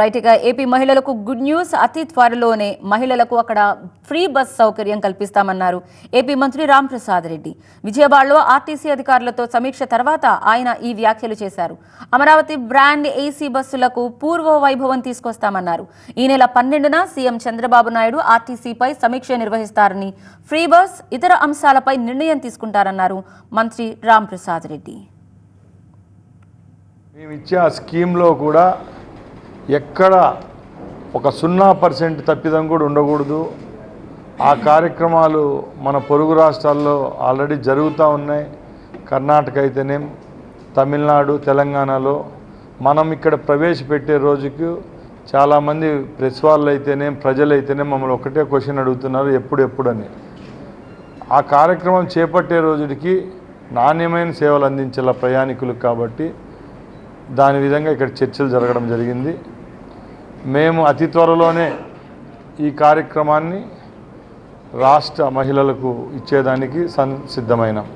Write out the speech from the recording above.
Right ఇక AP మహిళలకు good news. అతి త్వరలోనే మహిళలకు అక్కడ ఫ్రీ బస్ సౌకర్యం కల్పిస్తామన్నారు ఏపీ మంత్రి రాంప్రసాద్ రెడ్డి. విజయవాడలో ఆర్టీసీ అధికారులతో సమీక్ష తర్వాత ఆయన ఈ వ్యాఖ్యలు చేశారు. అమరావతి బ్రాండ్ ఏసీ బస్సులకు పూర్వ వైభవం తీసుకొస్తామన్నారు. ఈ నెల పన్నెండున సీఎం చంద్రబాబు నాయుడు ఆర్టీసీపై సమీక్ష నిర్వహిస్తారని ఫ్రీ బస్ ఇతర అంశాలపై నిర్ణయం తీసుకుంటారన్నారు మంత్రి రాంప్రసాద్ రెడ్డి. మేము ఇచ్చే ఆ స్కీమ్లో కూడా ఎక్కడ ఒక సున్నా పర్సెంట్ తప్పిదం కూడా ఉండకూడదు. ఆ కార్యక్రమాలు మన పొరుగు రాష్ట్రాల్లో ఆల్రెడీ జరుగుతూ ఉన్నాయి. కర్ణాటక అయితేనేం తమిళనాడు తెలంగాణలో మనం ఇక్కడ ప్రవేశపెట్టే రోజుకు చాలామంది ప్రెస్ వాళ్ళు అయితేనేం ప్రజలైతేనే మమ్మల్ని ఒకటే క్వశ్చన్ అడుగుతున్నారు ఎప్పుడు ఆ కార్యక్రమం చేపట్టే రోజుకి నాణ్యమైన సేవలు అందించాల ప్రయాణికులకు కాబట్టి దాని విధంగా ఇక్కడ చర్చలు జరగడం జరిగింది. మేము అతి త్వరలోనే ఈ కార్యక్రమాన్ని రాష్ట్ర మహిళలకు ఇచ్చేదానికి సం సిద్ధమైనాం.